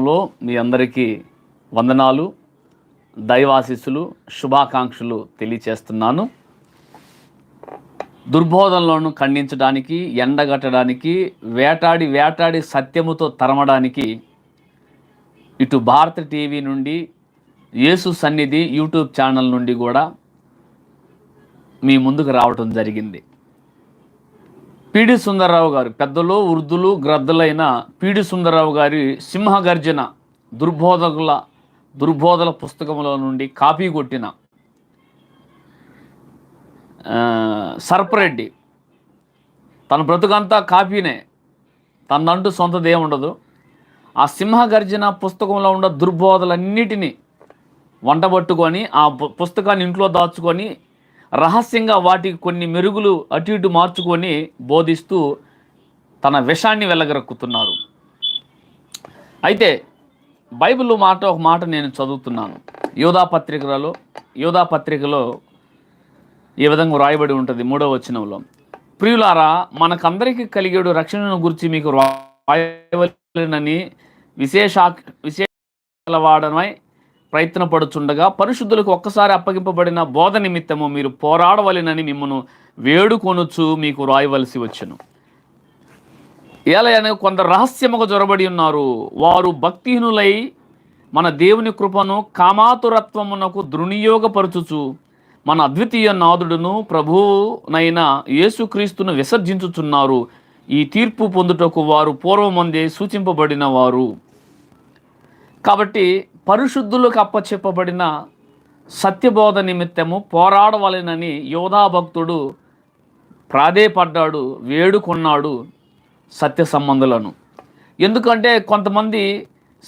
నామంలో మీ అందరికీ వందనాలు దైవాశీస్సులు శుభాకాంక్షలు తెలియచేస్తున్నాను. దుర్బోధనలను ఖండించడానికి ఎండగట్టడానికి వేటాడి వేటాడి సత్యముతో తరమడానికి ఇటు భారత టీవీ నుండి యేసు సన్నిధి యూట్యూబ్ ఛానల్ నుండి కూడా మీ ముందుకు రావటం జరిగింది. పిడి సుందరరావు గారు పెద్దలు వృద్ధులు గ్రద్దలైన పిడి సుందరరావు గారి సింహగర్జన దుర్బోధకుల దుర్బోధల పుస్తకంలో నుండి కాపీ కొట్టిన సర్పరెడ్డి. తన బ్రతుకంతా కాపీనే. తనంటూ సొంతది ఏముండదు ఆ సింహగర్జన పుస్తకంలో ఉన్న దుర్బోధలన్నిటినీ వంటబట్టుకొని ఆ పుస్తకాన్ని ఇంట్లో దాచుకొని రహస్యంగా వాటికి కొన్ని మెరుగులు అటు ఇటు మార్చుకొని బోధిస్తూ తన విషాన్ని వెళ్ళగరక్కుతున్నారు అయితే బైబిల్లో మాట ఒక మాట నేను చదువుతున్నాను యోధా పత్రికలలో యోధా పత్రికలో ఈ విధంగా రాయబడి ఉంటుంది మూడవ వచనంలో ప్రియులారా మనకందరికీ కలిగేడు రక్షణను గురించి మీకు రాయవలనని విశేషా విశేషవాడమై ప్రయత్నపడుచుండగా పరిశుద్ధులకు ఒక్కసారి అప్పగింపబడిన బోధ నిమిత్తము మీరు పోరాడవలెనని మిమ్మను వేడుకొనుచు మీకు రాయవలసి వచ్చును. ఏలయన కొందరు రహస్యముగా జొరబడి ఉన్నారు. వారు భక్తిహీనులై మన దేవుని కృపను కామాతురత్వమునకు దుర్నియోగపరచుచు మన అద్వితీయ నాదుడును ప్రభువునైన యేసుక్రీస్తును విసర్జించుచున్నారు. ఈ తీర్పు పొందుటకు వారు పూర్వమందే సూచింపబడిన వారు. కాబట్టి పరిశుద్ధులకు అప్పచెప్పబడిన సత్యబోధ నిమిత్తము పోరాడవలెనని యోధా భక్తుడు ప్రాధేయపడ్డాడు వేడుకొన్నాడు సత్య సంబంధులను. ఎందుకంటే కొంతమంది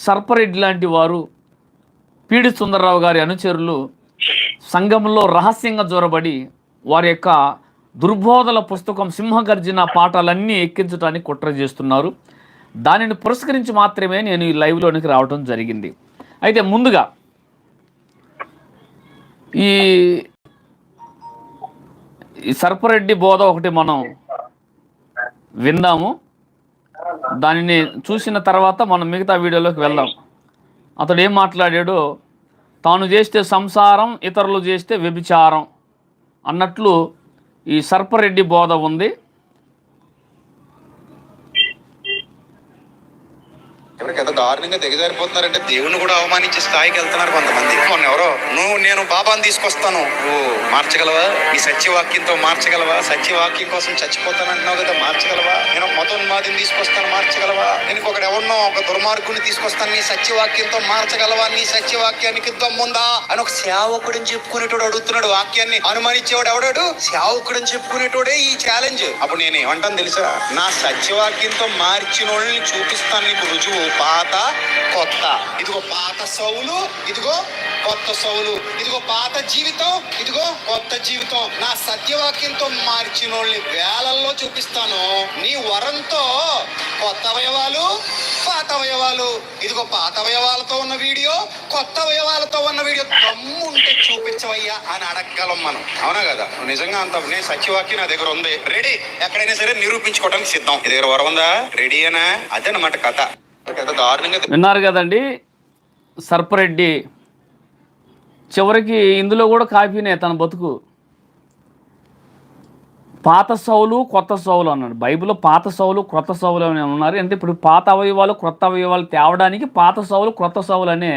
సర్పరెడ్డి లాంటి వారు పీడి సుందరరావు గారి అనుచరులు సంఘంలో రహస్యంగా జొరబడి వారి యొక్క దుర్బోధల పుస్తకం సింహగర్జన పాఠాలన్నీ ఎక్కించడానికి కుట్ర చేస్తున్నారు. దానిని పురస్కరించి మాత్రమే నేను ఈ లైవ్లోనికి రావడం జరిగింది. అయితే ముందుగా ఈ సర్పరెడ్డి బోధ ఒకటి మనం విందాము. దానిని చూసిన తర్వాత మనం మిగతా వీడియోలోకి వెళ్దాం. అతడు ఏం మాట్లాడాడో? తాను చేస్తే సంసారం ఇతరులు చేస్తే వ్యభిచారం అన్నట్లు ఈ సర్పరెడ్డి బోధ ఉంది. ఎవరికి ఎంత దారుణంగా దిగజారిపోతున్నారంటే దేవుని కూడా అవమానించే స్థాయికి వెళ్తున్నారు కొంతమంది. మొన్న ఎవరో? నువ్వు నేను బాబాని తీసుకొస్తాను. నువ్వు మార్చగలవా? ఈ సత్యవాక్యంతో మార్చగలవా? సత్యవాక్యం కోసం చచ్చిపోతానంటున్నావు కదా మార్చగలవా? నేను మతోన్మాదిని తీసుకొస్తాను మార్చగలవా? నేను ఇంకొకటి ఎవరినో ఒక దుర్మార్గుని తీసుకొస్తాను నీ సత్యవాక్యంతో మార్చగలవా? నీ సత్యవాక్యానికి దమ్ముందా? అని ఒక సేవకుడిని చెప్పుకునేటోడు అడుగుతున్నాడు వాక్యాన్ని. అనుమానించేవాడు ఎవడాడు? సేవకుడిని చెప్పుకునేటోడే ఈ ఛాలెంజ్ అప్పుడు నేను ఏమంటాను తెలుసా? నా సత్యవాక్యంతో మార్చిన వాళ్ళని చూపిస్తాను నీకు రుజువు. పాత కొత్త. ఇదిగో పాత సౌలు ఇదిగో కొత్త సౌలు. ఇదిగో పాత జీవితం ఇదిగో కొత్త జీవితం. నా సత్యవాక్యంతో మార్చిన వేలల్లో చూపిస్తాను. నీ వరంతో కొత్త అవయవాలు పాత అవయవాలు. ఇదిగో పాత అవయవాలతో ఉన్న వీడియో కొత్త అవయవాలతో ఉన్న వీడియో దమ్ము ఉంటే చూపించవయ్యా అని అడగగలం మనం. అవునా కదా? నిజంగా అంత నేను సత్యవాక్యం నా దగ్గర ఉంది. రెడీ. ఎక్కడైనా సరే నిరూపించుకోవడానికి సిద్ధం. నీ దగ్గర వరం ఉందా? రెడీ రెడీయేనా అదనమాట కథ కథ. విన్నారు కదండి సర్పరెడ్డి. చివరికి ఇందులో కూడా కాపీనే తన బతుకు. పాత సౌలు కొత్త సౌలు అన్నాడు. బైబిల్లో పాత సౌలు క్రొత్త సౌలు అని ఉన్నారు. అంటే ఇప్పుడు పాత అవయవాలు క్రొత్త అవయవాలు తేవడానికి పాత సౌలు క్రొత్త సౌలు అనే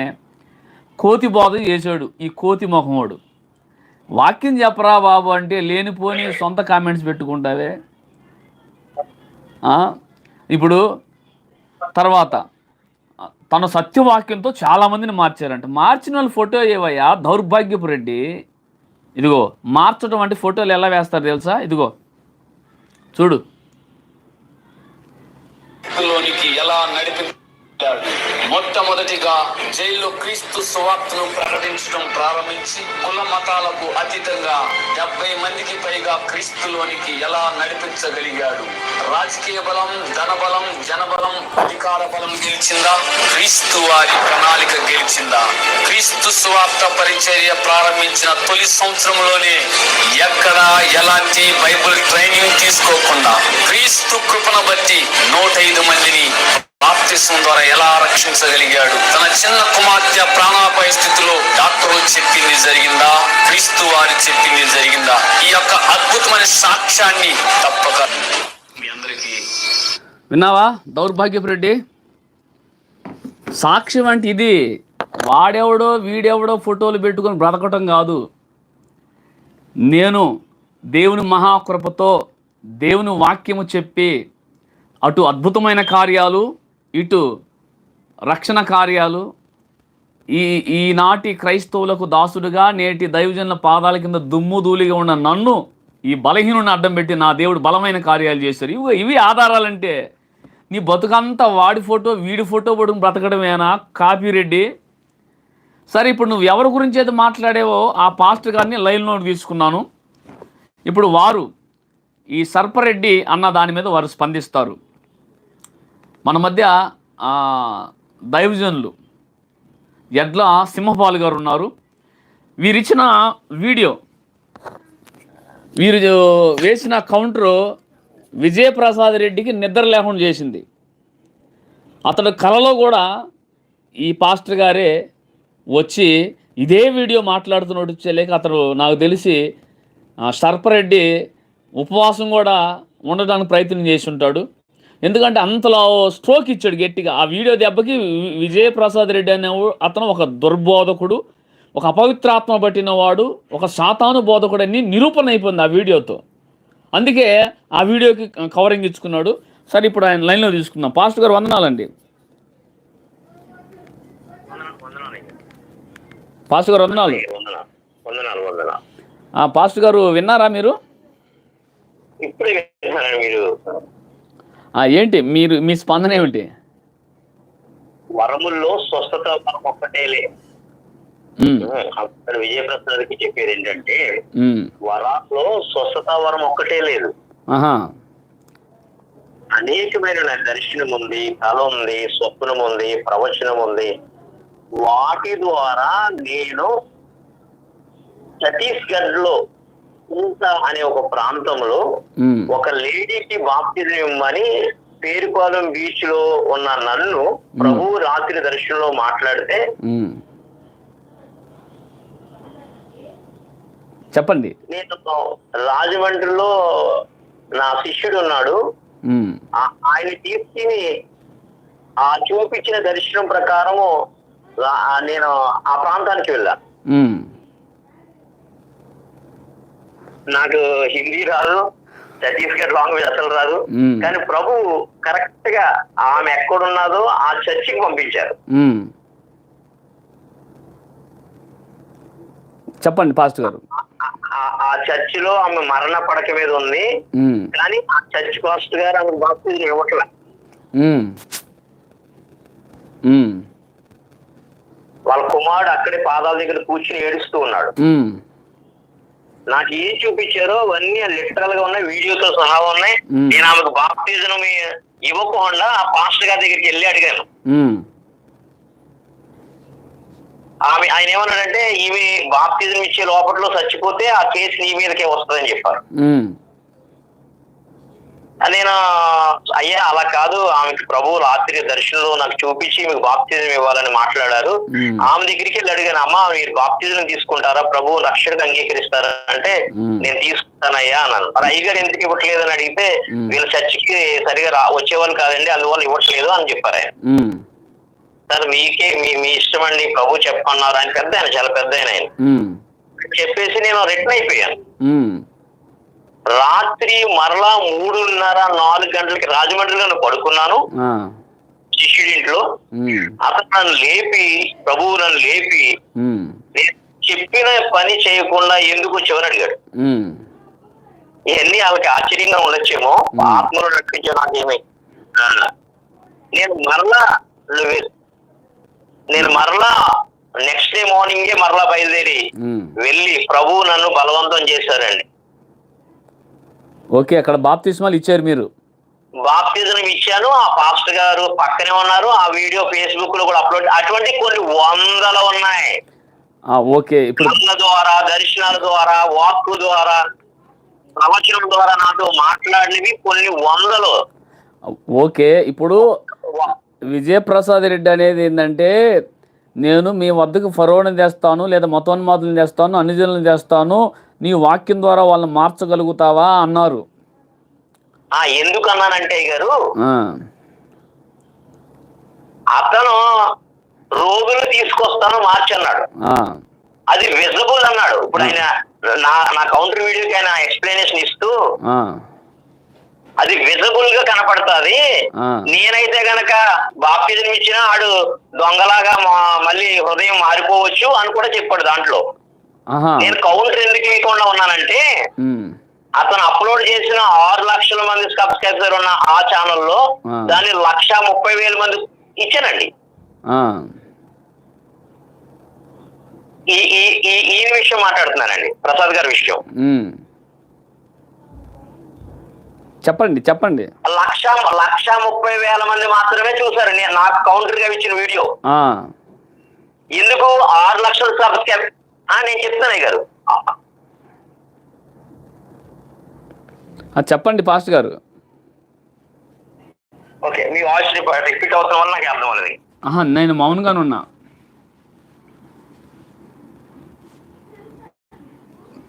కోతి బోధ చేశాడు ఈ కోతి మొహముడు వాక్యం చెప్పరా బాబు అంటే లేనిపోని సొంత కామెంట్స్ పెట్టుకుంటావే. ఇప్పుడు తర్వాత తన సత్యవాక్యంతో చాలామందిని మార్చారంట. మార్చిన వాళ్ళు ఫోటో ఏవయ్యా? దౌర్భాగ్యపు రెడ్డి. ఇదిగో మార్చడం అంటే ఫోటోలు ఎలా వేస్తారు తెలుసా? ఇదిగో చూడు. లోనికి ఎలా నడిపి మొట్టమొదటిగా జైల్లో క్రీస్తు సువార్తను ప్రకటించడం ప్రారంభించి కుల మతాలకు అతీతంగా డెబ్బై మందికి పైగా క్రీస్తులోనికి ఎలా నడిపించగలిగాడు? రాజకీయ బలం ధనబలం జనబలం అధికార బలం గెలిచిందా? క్రీస్తు వారి ప్రణాళిక గెలిచిందా? క్రీస్తు సువార్త పరిచర్య ప్రారంభించిన తొలి సంవత్సరంలోనే ఎక్కడ ఎలాంటి బైబిల్ ట్రైనింగ్ తీసుకోకుండా క్రీస్తు కృపను బట్టి నూట ఐదు మందిని బాప్తిస్మం ద్వారా ఎలా రక్షించగలిగాడు? తన చిన్న కుమార్తె ప్రాణాపాయ స్థితిలో డాక్టర్లు చెప్పింది జరిగిందా? క్రీస్తు వారి చెప్పింది జరిగిందా? ఈ యొక్క అద్భుతమైన సాక్ష్యాన్ని తప్పక మీ అందరికీ విన్నావా? దౌర్భాగ్యపు రెడ్డి. సాక్ష్యం అంటే ఇది. వాడెవడో వీడెవడో ఫోటోలు పెట్టుకొని బ్రతకటం కాదు. నేను దేవుని మహాకృపతో దేవుని వాక్యము చెప్పి అటు అద్భుతమైన కార్యాలు ఇటు రక్షణ కార్యాలు ఈ ఈనాటి క్రైస్తవులకు దాసుడుగా నేటి దైవజనుల పాదాల కింద దుమ్ము ధూళిగా ఉన్న నన్ను ఈ బలహీనుని అడ్డం పెట్టి నా దేవుడు బలమైన కార్యాలు చేశారు. ఇవి ఇవి ఆధారాలంటే నీ బతుకంతా వాడి ఫోటో వీడి ఫోటో పడుకుని బ్రతకడమేనా? కాపీ రెడ్డి సరే ఇప్పుడు నువ్వు ఎవరి గురించి అయితే మాట్లాడేవో ఆ పాస్టర్ గారిని లైన్లో తీసుకున్నాను. ఇప్పుడు వారు ఈ సర్పరెడ్డి అన్న దాని మీద వారు స్పందిస్తారు. మన మధ్య దైవజనులు ఎడ్ల సింహపాల్ గారు ఉన్నారు. వీరిచ్చిన వీడియో వీరు వేసిన కౌంటరు విజయప్రసాద్ రెడ్డికి నిద్ర లేకుండా చేసింది. అతడు కలలో కూడా ఈ పాస్టర్ గారే వచ్చి ఇదే వీడియో మాట్లాడుతున్నట్టు లేక అతడు నాకు తెలిసి సర్పరెడ్డి ఉపవాసం కూడా ఉండడానికి ప్రయత్నం చేసి ఉంటాడు. ఎందుకంటే అంతలో స్ట్రోక్ ఇచ్చాడు గట్టిగా. ఆ వీడియో దెబ్బకి వి- విజయప్రసాద్ రెడ్డి అనే అతను ఒక దుర్బోధకుడు ఒక అపవిత్రాత్మ పట్టిన వాడు ఒక సాతాను బోధకుడని నిరూపణ అయిపోయింది ఆ వీడియోతో. అందుకే ఆ వీడియోకి కవరింగ్ ఇచ్చుకున్నాడు. సరే ఇప్పుడు ఆయన లైన్లో తీసుకుందాం. పాస్టర్ గారు వందనాలండి. పాస్టర్ గారు వందనాలు. పాస్టర్ గారు విన్నారా మీరు? ఇప్పుడే మీరు? ఏంటి? మీరు మీ స్పందన ఏమిటి? వరముల్లో స్వస్థత వరం ఒక్కటేలే ఉమ్, అక్కడ విజయప్రసాద్కి చెప్పేది ఏంటంటే వరాల్లో స్వస్థత వరం ఒక్కటే లేదు. అనేకమైన దర్శనం ఉంది కళ ఉంది స్వప్నం ఉంది ప్రవచనం ఉంది. వాటి ద్వారా నేను ఛత్తీస్గఢ్లో ఇంత అనే ఒక ప్రాంతంలో ఒక లేడీకి బాప్తిజం ఇవ్వమని పేరుపాలెం బీచ్లో ఉన్న నన్ను ప్రభు రాత్రి దర్శనంలో మాట్లాడితే. చెప్పండి. నేను రాజమండ్రిలో నా శిష్యుడు ఉన్నాడు. ఆయన తీసుకుని ఆ చూపించిన దర్శనం ప్రకారము నేను ఆ ప్రాంతానికి వెళ్ళా. నాకు హిందీ రాదు ఛత్తీస్గఢ్ లాంగ్వేజ్ అసలు రాదు. కానీ ప్రభు కరెక్ట్గా ఆమె ఎక్కడున్నదో ఆ చర్చికి పంపించారు. చెప్పండి పాస్టర్ గారు. ఆ- ఆ చర్చిలో ఆమె మరణ పడక మీద ఉంది. కానీ ఆ చర్చ్ పాస్టర్ గారు ఆమె బాప్తిజం ఇవ్వట్లే. వాళ్ళ కుమారుడు అక్కడే పాదాల దగ్గర కూర్చుని ఏడుస్తూ ఉన్నాడు. నాకు ఏం చూపించారో అవన్నీ లిటరల్గా ఉన్నాయి వీడియోతో సహా ఉన్నాయి. నేను ఆమెకు బాప్తిజం ఇవ్వకుండా ఆ పాస్టర్ గారి దగ్గరికి వెళ్ళి అడిగాను. ఆమె ఆయన ఏమన్నాడంటే ఈమె బాప్తిజం ఇచ్చే లోపట్లో చచ్చిపోతే ఆ కేసు నీ మీదకే వస్తుందని చెప్పారు. నేను అయ్యా అలా కాదు. ఆమెకి ప్రభు రాత్రి దర్శనంలో నాకు చూపించి మీకు బాప్తిజం ఇవ్వాలని మాట్లాడారు. ఆమె దగ్గరికి వెళ్ళి అడిగాను అమ్మా మీరు బాప్తిజం తీసుకుంటారా? ప్రభు రక్షణకు అంగీకరిస్తారా? అంటే. నేను తీసుకుంటానయ్యా అన్నాను. మరి అయ్యగారు ఎందుకు ఇవ్వట్లేదు అని అడిగితే. వీళ్ళ చర్చికి సరిగా రా వచ్చేవాళ్ళు కాదండి అందువల్ల ఇవ్వట్లేదు అని చెప్పారు ఆయన. సార్ మీకే మీ మీ ఇష్టం అండి ప్రభు చెప్పన్నారు ఆయన పెద్ద ఆయన చాలా పెద్ద ఆయన చెప్పేసి నేను రిటర్న్ అయిపోయాను. రాత్రి మరలా మూడున్నర నాలుగు గంటలకి రాజమండ్రిలో నేను పడుకున్నాను శిష్యుడింట్లో. అతను నన్ను లేపి ప్రభువు నన్ను లేపి నేను చెప్పిన పని చేయకుండా ఎందుకు వచ్చావని అడిగాడు. ఇవన్నీ వాళ్ళకి ఆశ్చర్యంగా ఉండొచ్చేమో. ఆత్మలో నడిపించే నాకేమి నేను మరలా నేను మరలా నెక్స్ట్ డే మార్నింగే మరలా బయలుదేరి. వెళ్ళి ప్రభువు నన్ను బలవంతం చేశారండి. ఓకే అక్కడ బాప్తిస్మాలు ఇచ్చారు మీరు. బాప్తిజం ఇచ్చాను. ఆ పాస్టర్ గారు పక్కనే ఉన్నారు. ఆ వీడియో ఫేస్బుక్లో కూడా అప్లోడ్ అటువంటి కొన్ని వందలు ఉన్నాయి. ఓకే ఇప్పుడు ద్వారా దర్శనాల ద్వారా వాక్ ద్వారా ప్రవచనం ద్వారా నాతో మాట్లాడినవి కొన్ని వందలు. ఓకే ఇప్పుడు విజయప్రసాద్ రెడ్డి అనేది ఏంటంటే నేను మీ వద్దకు ఫరోని తెస్తాను లేదా మతోన్మాదులను తెస్తాను అన్నిజనులను తెస్తాను నీ వాక్యం ద్వారా వాళ్ళని మార్చగలుగుతావా అన్నారు. ఆ ఎందుకు అన్నానంటే గారు అతను రోగులు తీసుకొస్తాను మార్చి అన్నాడు ఆ, అది విజిబుల్ అన్నాడు. ఇప్పుడు ఆయన నా నా కౌంటర్ వీడియోకి ఆయన ఎక్స్ప్లెనేషన్ ఇస్తూ అది విజిబుల్గా కనపడుతుంది. నేనైతే గనక బాప్తిజం ఇచ్చిన ఆడు దొంగలాగా మళ్ళీ హృదయం మారిపోవచ్చు అని కూడా చెప్పాడు దాంట్లో. నేను కౌంటర్ ఎందుకు ఇవ్వకుండా ఉన్నానంటే అతను అప్లోడ్ చేసిన ఆరు లక్షల మంది సబ్స్క్రైబర్ ఉన్న ఆ ఛానల్లో. దాన్ని లక్ష ముప్పై వేల మంది ఇచ్చానండి ఈ ఈ విషయం మాట్లాడుతున్నానండి ప్రసాద్ గారి విషయం. చెప్పండి చెప్పండి. లక్ష లక్ష ముప్పై వేల మంది మాత్రమే చూసారు నాకు కౌంటర్గా ఇచ్చిన వీడియో. ఎందుకు ఆరు లక్షల సబ్స్క్రైబ్ ఆ నేను చెప్తానే గారు. చెప్పండి పాస్ట్ గారు. ఓకే మీ వాయిస్ రిపీట్ అవుతున్న వల్ల నాకు అర్థం నేను మౌనంగానే ఉన్నా.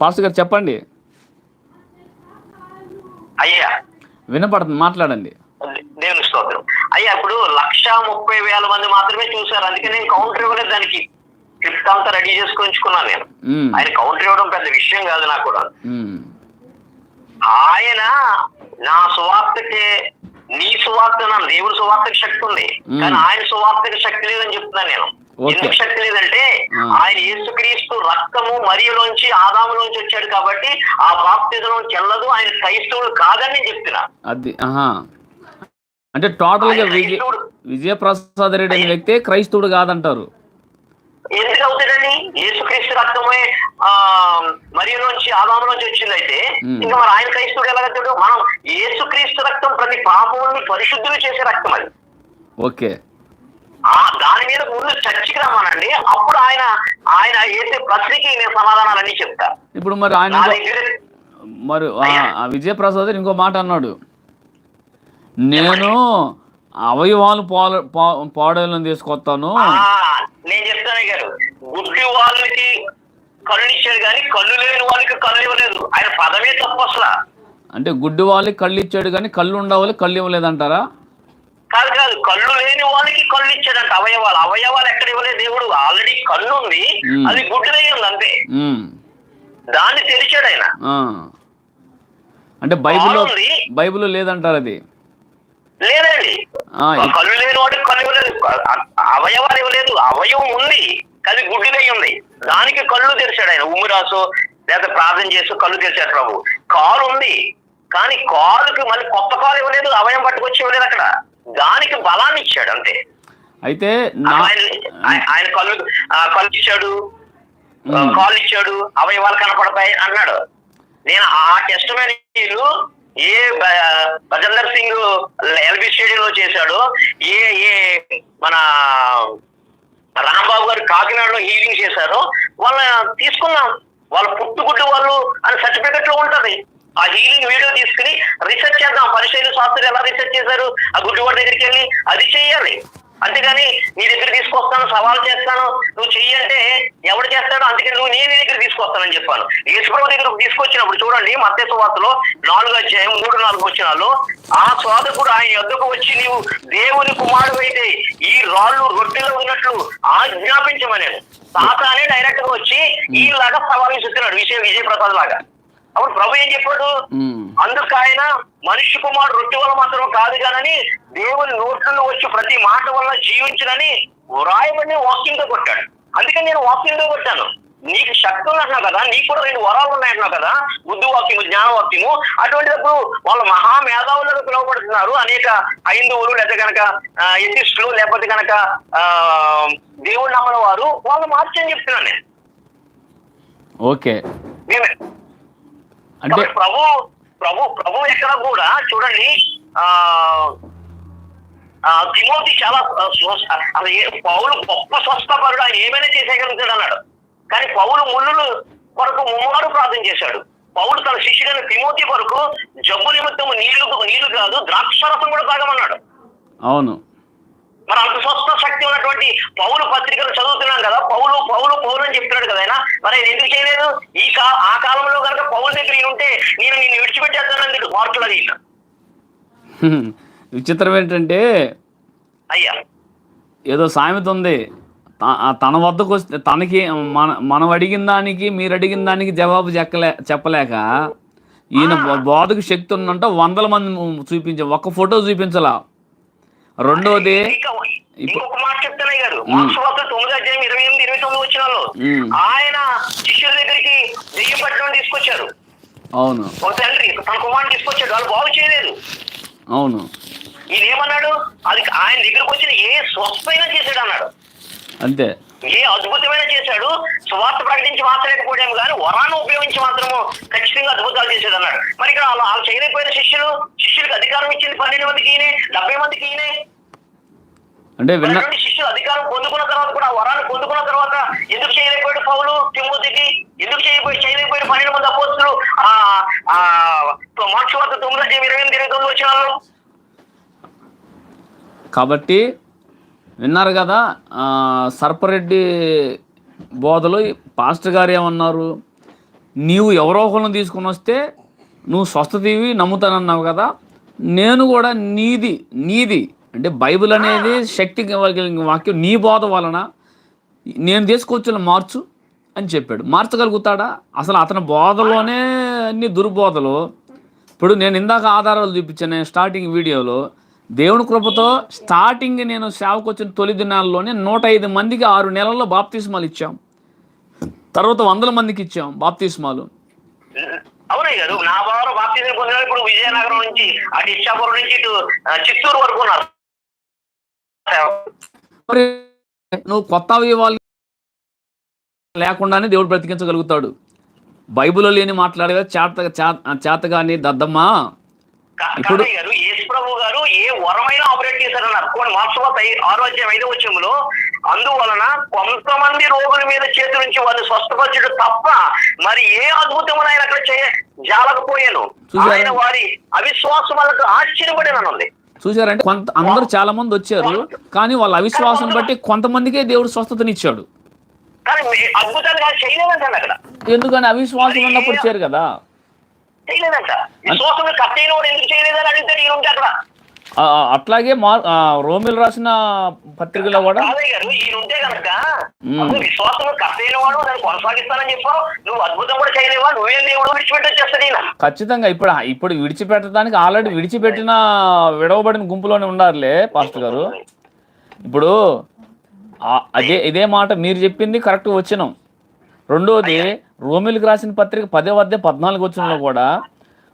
పాస్ట్ గారు చెప్పండి. అయ్యా. వినపడుతుంది మాట్లాడండి. దేవుని స్తోత్రం. అయ్యా ఇప్పుడు లక్ష ముప్పై వేల మంది మాత్రమే చూసారు అందుకే నేను కౌంటర్ ఇవ్వలేదు దానికి. స్క్రిప్ట్ అంతా రెడీ చేసుకొని ఉంచుకున్నాను నేను ఆయన కౌంటర్ ఇవ్వడం పెద్ద విషయం కాదు నాకు కూడా. ఆయన నా సువార్తకి నీ సువార్త నా దేవుడి సువార్తకి శక్తి ఉంది. కానీ ఆయన సువార్తకి శక్తి లేదని చెప్తున్నాను నేను. ఎందుకు శక్తి లేదంటే. ఆయన యేసుక్రీస్తు రక్తము మరియులోంచి ఆదాములోంచి వచ్చాడు కాబట్టి ఆ బాప్తిజం చెల్లదు ఆయన క్రైస్తవుడు కాదని నేను చెప్తున్నా. అది అంటే టోటల్గా ఆయన విజయ. విజయప్రసాద్ రెడ్డి అనే వ్యక్తే క్రైస్తవుడు కాదంటారు. ఎందుకు అవుతాడండి యేసుక్రీస్తు రక్తమే ఆ మరియులోంచి ఆదాములోంచి వచ్చిందైతే మ్మ్. ఇంకా మరి ఆయన క్రైస్తవుడు ఎలాగతాడు మనం యేసుక్రీస్తు రక్తం ప్రతి పాపముని పరిశుద్ధులు చేసే రక్తం అది. ఓకే. ఆ దాని మీద ముందు చర్చకి రమ్మనండి. అప్పుడు ఆయన ఆయన వేసే ప్రశ్నకి నేను సమాధానాలన్నీ చెప్తా. ఇప్పుడు మరి ఆయన మరి విజయప్రసాద్ ఇంకో మాట అన్నాడు. నేను అవయవాలు పోడలను తీసుకొస్తాను. నేను చెప్తాను గారు. గుడ్డి వాళ్ళకి కళ్ళు ఇచ్చాడు కానీ కళ్ళు లేని వాళ్ళకి కళ్ళు ఇవ్వలేదు. ఆయన పదమే తప్పు అసలు. అంటే గుడ్డి వాళ్ళకి కళ్ళు ఇచ్చాడు కానీ కళ్ళు ఉండవాలి కళ్ళు ఇవ్వలేదంటారా? కాదు కాదు కళ్ళు లేని వాళ్ళకి కళ్ళు ఇచ్చాడంట. అవయవాలు. అవయవాలు ఎక్కడ ఇవ్వలేదు దేవుడు. ఆల్రెడీ కళ్ళు ఉంది. అది గుడ్డిదై ఉంది అంతే. దాన్ని తెరిచాడు ఆయన. అంటే బైబిల్లో. బైబిల్లో లేదంటారు అది. లేదండి. కళ్ళు లేని వాడికి కళ్ళు ఇవ్వలేదు. అ- అవయవాలు ఇవ్వలేదు. అవయవం ఉంది కానీ గుడ్డిదై ఉంది. దానికి కళ్ళు తెరిచాడు ఆయన. ఉమ్మిరాసు లేదా ప్రార్థన చేస్తూ కళ్ళు తెరిచాడు ప్రభు కాలు ఉంది కానీ కాలుకి మళ్ళీ కొత్త కాలు ఇవ్వలేదు అవయం పట్టుకొచ్చి ఇవ్వలేదు అక్కడ. దానికి బలాన్ని ఇచ్చాడు అంతే. అయితే ఆయన కళ్ళు కళ్ళు ఇచ్చాడు. కాళ్ళు ఇచ్చాడు. అవయవాలు కనపడతాయి అన్నాడు. నేను ఆ టెస్ట్ మీరు ఏ భజందర్ సింగ్ ఎల్బి స్టేడియం లో చేశాడు. ఏ ఏ మన రాంబాబు గారు కాకినాడలో హీలింగ్ చేశారు. వాళ్ళ తీసుకున్నాం వాళ్ళ పుట్టుగుడ్డు వాళ్ళు అని సర్టిఫికెట్లో ఉంటది. ఆ హీలింగ్ వీడియో తీసుకుని రీసెర్చ్ చేద్దాం. పరిశీలన శాస్త్రులు ఎలా రీసెర్చ్ చేశారు? ఆ గుడ్డివాడి దగ్గరికి వెళ్ళి అది చేయాలి. అంతేగాని నీ దగ్గర తీసుకొస్తాను సవాల్ చేస్తాను. నువ్వు చెయ్యి అంటే ఎవడు చేస్తాడో అందుకే నువ్వు నీ దగ్గర తీసుకొస్తానని చెప్పాను. యేసుప్రభు దగ్గర తీసుకొచ్చినప్పుడు చూడండి మత్స్య సువార్తలో నాలుగు అధ్యాయం మూడు నాలుగు వచ్చినాల్లో ఆ స్వాదకుడు ఆయన యొద్దకు వచ్చి నీవు దేవుని కుమారుడు అయితే ఈ రాళ్ళు రొట్టెలో ఉన్నట్లు ఆజ్ఞాపించమనేను. తాత అనే డైరెక్ట్గా వచ్చి ఈలాగా సవాల్ విసురుతున్నాడు విజయ విజయప్రసాద్ లాగా. అప్పుడు ప్రభు ఏం చెప్పాడు? అందుకు ఆయన మనిషి కుమారుడు రొట్టె వల్ల మాత్రం కాదు కానని దేవుని నోట్లలో వచ్చి ప్రతి మాట వల్ల జీవించనని వ్రాయబడిన వాకింగ్తో కొట్టాడు. అందుకే నేను వాకింగ్తో కొట్టాను. నీకు శక్తి ఉన్నట్టున్నావు కదా నీకు కూడా రెండు వరాలు ఉన్నాయంటున్నావు కదా బుద్ధి వాక్యము జ్ఞాన వాక్యము అటువంటిప్పుడు వాళ్ళ మహా మేధావులుగా పిలువబడుతున్నారు. అనేక హైందువులు లేదా కనుక ఎథిస్టులు లేకపోతే కనుక దేవుడు నమ్మని వారు వాళ్ళు మార్చని చెప్తున్నాను నేను. ఓకే. నేను అంటే ప్రభు ప్రభు ప్రభు ఎక్కడ కూడా చూడండి ఆ తిమోతి చాలా అసలు పౌలు గొప్ప స్వస్థపరుడు ఆయన ఏమైనా చేసేయగలుగుతాడు అన్నాడు కానీ పౌలు ముళ్ళులు కొరకు ముమ్మగారు ప్రార్థన చేశాడు. పౌలు తన శిష్యుడైన తిమోతి కొరకు జబ్బు నిమిత్తము నీళ్ళు నీళ్ళు కాదు ద్రాక్షరసం కూడా తాగమన్నాడు. అవును. మరి అంత స్వస్థ శక్తి ఉన్నటువంటి పౌలు పత్రికలు చదువుతున్నాం కదా పౌలు పౌలు పౌలు అని చెప్తున్నాడు కదా ఆయన. మరి ఆయన ఎందుకు చేయలేదు? ఈ కా ఆ కాలంలో కనుక పౌలు దగ్గర ఉంటే నేను నిన్ను విడిచిపెట్టేస్తాను మార్కులు అది. విచిత్రం ఏంటంటే అయ్యా. ఏదో సామెత ఉంది. తన వద్దకు వస్తే తనకి మన మనం అడిగిన దానికి మీరు అడిగిన దానికి జవాబు చెప్పలే చెప్పలేక ఈయన బోధకు శక్తి ఉందంట వందల మంది చూపించ ఒక్క ఫోటో చూపించలా. రెండోది ఇంకా ఇంకొక మాట చెప్తానయ్య గారు మార్క్స్ వార్త తొమ్మిది అధ్యాయం ఇరవై ఎనిమిది ఇరవై తొమ్మిది వచ్చిన. ఆయన శిష్యుల దగ్గరికి దెయ్యం పట్టడం తీసుకొచ్చారు. అవును. ఒక తండ్రి తన కుమారుని తీసుకొచ్చాడు. వాళ్ళు బాగు చేయలేదు. అవును. ఈయన ఏమన్నాడు అది ఆయన దగ్గరకు వచ్చిన ఏ స్వస్థైన చేశాడు అన్నాడు. అంతే. ఏ అద్భుతమైన చేశాడు. సువార్త ప్రకటించి మాత్రలేకపోయాము కానీ వరాన్ని ఉపయోగించి మాత్రము ఖచ్చితంగా అద్భుతాలు చేశాడు అన్నాడు మరి ఇక్కడ వాళ్ళు చేయలేకపోయిన శిష్యులు శిష్యులకు అధికారం ఇచ్చింది పన్నెండు మందికి ఈయనే డెబ్బై మందికి ఈయనే. అంటే విన్న శిష్యులు అధికారం పొందుకున్న తర్వాత కూడా వరాన్ని పొందుకున్న తర్వాత ఎందుకు చేయలేకపోయాడు పౌలు తిమ్మతికి? ఎందుకు చేయకపోయి చేయలేకపోయాడు పన్నెండు మంది అపోస్తులు? ఆ మార్చి వద్ద తొమ్మిది ఇరవై ఎనిమిది ఇరవై తొమ్మిది వచ్చిన వాళ్ళు కాబట్టి విన్నారు కదా సర్పరెడ్డి బోధలు పాస్టర్ గారు ఏమన్నారు? నీవు ఎవరో ఒకరిని తీసుకుని వస్తే నువ్వు స్వస్థతీవి నమ్ముతానన్నావు కదా నేను కూడా నీది నీది అంటే బైబిల్ అనేది శక్తి వాక్యం నీ బోధ వలన నేను తీసుకొచ్చిన మార్చు అని చెప్పాడు. మార్చగలుగుతాడా? అసలు అతని బోధలోనే అన్ని దుర్బోధలు. ఇప్పుడు నేను ఇందాక ఆధారాలు చూపించాను స్టార్టింగ్ వీడియోలో దేవుని కృపతో స్టార్టింగ్ నేను సేవకు వచ్చిన తొలి దినాల్లోనే నూట ఐదు మందికి ఆరు నెలల్లో బాప్తిస్మాలు ఇచ్చాం. తర్వాత వందల మందికి ఇచ్చాం బాప్తిస్మాలు. అవునయ్య గారు నా బాబు బాప్తిజం పొందిన ఇప్పుడు విజయనగరం నుంచి అటు ఇచ్చాపురం నుంచి ఇటు ఆ, చిత్తూరు వరకు ఉన్నారు. మరి నువ్వు కొత్త అవయవాలు లేకుండానే దేవుడు బ్రతికించగలుగుతాడు. బైబిల్లో లేని మాట్లాడేవా చేత చేత- చేతగాని దద్దమ్మ. ఇప్పుడు- గారు యేసు ప్రభు గారు ఏ వరమైనా ఆపరేట్ చేశారన్నారు. కొన్ని మార్క్స్ ఆరోగ్యం ఐదో వచ్చంలో అందువలన కొంతమంది రోగుల మీద చేతి నుంచి వాళ్ళు స్వస్థపరచడం తప్ప మరి ఏ అద్భుతములు ఆయన అక్కడ చేయ జాలకపోయాను? ఆయన వారి అవిశ్వాసం వాళ్ళకు ఆశ్చర్యపడినని ఉంది చూసారంటే కొంత అందరూ చాలా మంది వచ్చారు కానీ వాళ్ళ అవిశ్వాసం బట్టి కొంతమందికే దేవుడు స్వస్థతనిచ్చాడు. ఎందుకని? అవిశ్వాసం ఉన్నప్పుడు చేరు కదా? చేయలేదంట విశ్వాసం కట్టైన వాడు ఎందుకు చేయలేదని అడిగితే నేను ఉంటే అక్కడ. ఆ, ఆ, అట్లాగే రోమిల్ రాసిన పత్రికలో కూడా కాదయ్య గారు ఈయన ఉంటే కనుక మ్మ్. అప్పుడు విశ్వాసం కట్టైన వాడు దాన్ని కొనసాగిస్తానని చెప్పావు నువ్వు అద్భుతం కూడా చేయలేవా? నువ్వేం దేవుడు విడిచిపెట్టి వచ్చేస్తాడు ఈయన. ఖచ్చితంగా ఇప్పుడు ఇప్పుడు విడిచిపెట్టడానికి ఆల్రెడీ విడిచిపెట్టిన విడవబడిన గుంపులోనే ఉండారులే పాస్టర్ గారు. ఇప్పుడు అదే ఇదే మాట మీరు చెప్పింది కరెక్ట్ వచ్చినాం. రెండోది రోమిల్కి రాసిన పత్రిక పదే వద్ద పద్నాలుగు వచ్చినలో కూడా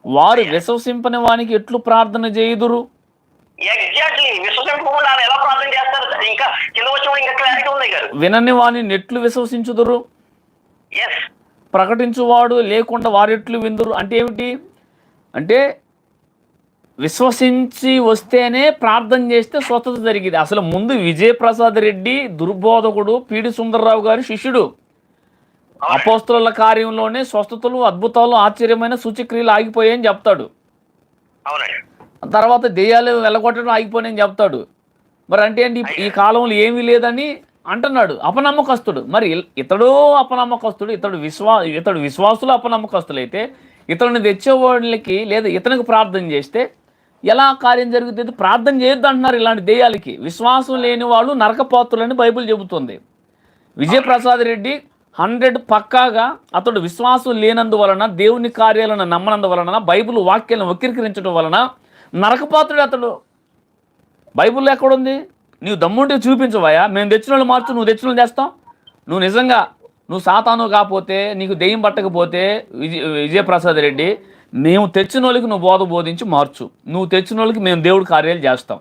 వారు విశ్వసింపని వానికి ఎట్లు ప్రార్థన చేయుదురు? వినని వాని నెట్లు విశ్వసించుదురు? ప్రకటించువాడు లేకుండా వారెట్లు విందురు? అంటే ఏమిటి? అంటే విశ్వసించి వస్తేనే ప్రార్థన చేస్తే స్వస్థత జరిగింది. అసలు ముందు విజయప్రసాద్ రెడ్డి దుర్బోధకుడు పీడి సుందరరావు గారి శిష్యుడు. అపోస్తుల కార్యంలోనే స్వస్థతలు అద్భుతాలు ఆశ్చర్యమైన సూచక్రియలు ఆగిపోయాయని చెప్తాడు. తర్వాత దెయ్యాలు వెళ్ళగొట్టడం ఆగిపోయాయని చెప్తాడు. మరి అంటే ఏంటి? ఈ కాలంలో ఏమీ లేదని అంటున్నాడు. అపనమ్మకస్తుడు. మరి ఇతడు అపనమ్మకస్తుడు ఇతడు విశ్వా ఇతడు విశ్వాసులు అపనమ్మకస్తులైతే ఇతడిని తెచ్చేవాళ్ళకి లేదా ఇతనికి ప్రార్థన చేస్తే ఎలా కార్యం జరుగుతుంది? ప్రార్థన చేయొద్దు అంటున్నారు ఇలాంటి దెయ్యాలకి విశ్వాసం లేని వాళ్ళు నరకపాత్రులని బైబిల్ చెబుతుంది. విజయప్రసాద్ రెడ్డి హండ్రెడ్ పక్కాగా అతడు విశ్వాసం లేనందువలన దేవుని కార్యాలను నమ్మనందువలన బైబిల్ వాక్యాలను వక్రీకరించడం వలన నరకపాత్రుడు అతడు. బైబిల్ ఎక్కడుంది? నీవు దమ్ముంటే చూపించవయా మేము తెచ్చిన వాళ్ళు మార్చు నువ్వు తెచ్చిన వాళ్ళు చేస్తాం. నువ్వు నిజంగా నువ్వు సాతాను కాకపోతే నీకు దెయ్యం పట్టకపోతే విజయ విజయప్రసాద్ రెడ్డి మేము తెచ్చిన వాళ్ళకి నువ్వు బోధ బోధించి మార్చు. నువ్వు తెచ్చిన వాళ్ళకి మేము దేవుడు కార్యాలు చేస్తాం.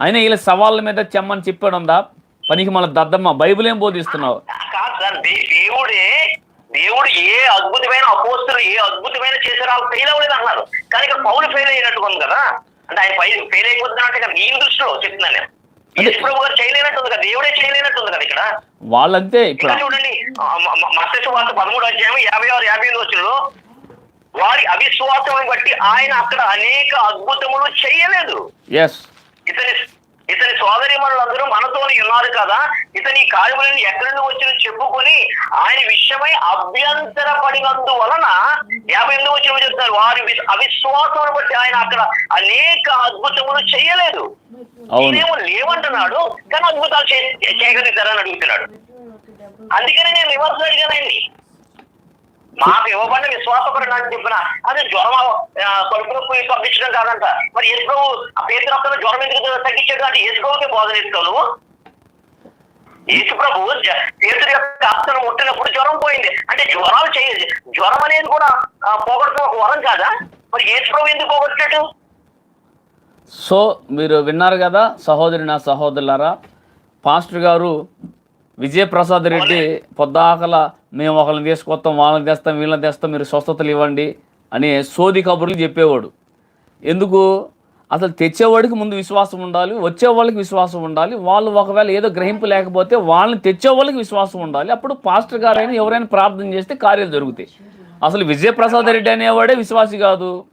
అయినా వీళ్ళ సవాళ్ళ మీద చెమ్మని చెప్పాడు ఉందా పనికి మన దద్దమ్మ బైబిల్ ఏం బోధిస్తున్నావు? దేవుడే దేవుడు ఏ అద్భుతమైన అపోస్తులు ఏ అద్భుతమైన చేశారో వాళ్ళు ఫెయిల్ అవ్వలేదు అన్నారు కానీ ఇక్కడ పౌలు ఫెయిల్ అయినట్టుగా ఉంది కదా? అంటే ఆయన ఫెయిల్ ఫెయిల్ అయిపోతున్నట్టు కదా? నీ దృష్టిలో చెప్తున్నాను నేను. యేసు ప్రభు గారు చేయలేనట్టుంది కదా? దేవుడే చేయలేనట్టుంది కదా ఇక్కడ? వాళ్ళంతే ఇప్పుడు. ఇక్కడ చూడండి మత్స్య వార్త పదమూడు అధ్యాయం యాభై ఆరు యాభై ఎనిమిది వచ్చినలో వారి అవిశ్వాసం బట్టి ఆయన అక్కడ అనేక అద్భుతములు చేయలేదు. ఎస్ ఇతని ఇతని సోదరి అందరూ మనతో ఉన్నారు కదా. ఇతని కార్యములను ఎక్కడి నుండి వచ్చిన చెప్పుకొని ఆయన విషయమై అభ్యంతర పడినందు వలన యాభై ఎనిమిది వచ్చిన చెప్తారు వారి అవిశ్వాసం బట్టి ఆయన అక్కడ అనేక అద్భుతములు చేయలేదు. నేనేమో లేవంటున్నాడు కానీ అద్భుతాలు చేయగలుగుతారని అడుగుతున్నాడు. అందుకనే నేను విమర్శలు అడిగానండి. మాకు ఇవ్వబడిన విశ్వాసపడి అని చెప్పిన అదే జ్వరం ఆ, కడుపు నొప్పి పంపించడం కాదంట. మరి ఏసుకో ఆ పేరు జ్వరం ఎందుకు తగ్గించాడు అంటే ఏసుకోకే బోధన ఇస్తావు? నువ్వు యేసు ప్రభు పేతురు యొక్క ఆత్మను ముట్టినప్పుడు జ్వరం పోయింది. అంటే జ్వరాలు చేయదు జ్వరం అనేది కూడా పోగొట్టడం ఒక వరం కాదా? మరి యేసు ప్రభు ఎందుకు పోగొట్టాడు? సో మీరు విన్నారు కదా సహోదరి నా సహోదరులారా పాస్టర్ గారు విజయప్రసాద్ రెడ్డి పొద్దాకల మేము ఒకరిని తీసుకొస్తాం వాళ్ళని తెస్తాం వీళ్ళని తెస్తాం మీరు స్వస్థతలు ఇవ్వండి అనే సోది కబుర్లు చెప్పేవాడు. ఎందుకు? అసలు తెచ్చేవాడికి ముందు విశ్వాసం ఉండాలి వచ్చే వాళ్ళకి విశ్వాసం ఉండాలి వాళ్ళు ఒకవేళ ఏదో గ్రహింపు లేకపోతే వాళ్ళని తెచ్చేవాళ్ళకి విశ్వాసం ఉండాలి. అప్పుడు పాస్టర్ గారైనా ఎవరైనా ప్రార్థన చేస్తే కార్యాలు జరుగుతాయి. అసలు విజయప్రసాద్ రెడ్డి అనేవాడే విశ్వాసి కాదు.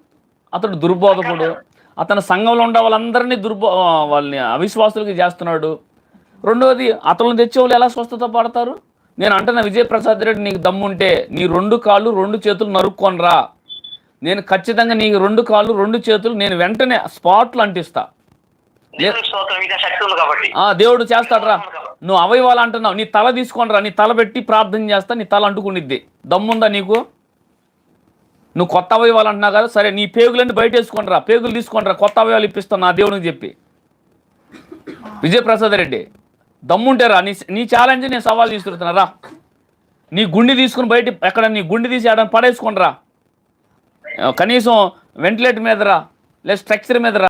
అతడు దుర్బోధకుడు. అతని సంఘంలో ఉండే వాళ్ళందరినీ దుర్బో వాళ్ళని అవిశ్వాసులకి చేస్తున్నాడు. రెండవది అతను తెచ్చేవాళ్ళు ఎలా స్వస్థత పడతారు? నేను అంటున్న విజయప్రసాద్ రెడ్డి నీకు దమ్ముంటే నీ రెండు కాళ్ళు రెండు చేతులు నరుక్కొనరా. నేను ఖచ్చితంగా నీకు రెండు కాళ్ళు రెండు చేతులు నేను వెంటనే స్పాట్లు అంటిస్తా. దేవుడు చేస్తాడ్రా. నువ్వు అవయవాలు అంటున్నావు. నీ తల తీసుకొనిరా. నీ తల పెట్టి ప్రార్థన చేస్తా నీ తల అంటుకునిద్ది దమ్ముందా నీకు? నువ్వు కొత్త అవయవాలు అంటున్నావు కదా సరే నీ పేగులన్నీ బయట వేసుకొనిరా పేగులు తీసుకొనిరా. కొత్త అవయవాలు ఇప్పిస్తాను నా దేవునికి చెప్పి. విజయప్రసాద్ రెడ్డి దమ్ముంటే రా నీ నీ ఛాలెంజ్ నేను సవాల్ తీసుకుంటున్నా రా. నీ గుండె తీసుకుని బయట ఎక్కడ నీ గుండె తీసి ఆడ పడేసుకుని రా కనీసం వెంటిలేటర్ మీద రా లేదా స్ట్రక్చర్ మీద రా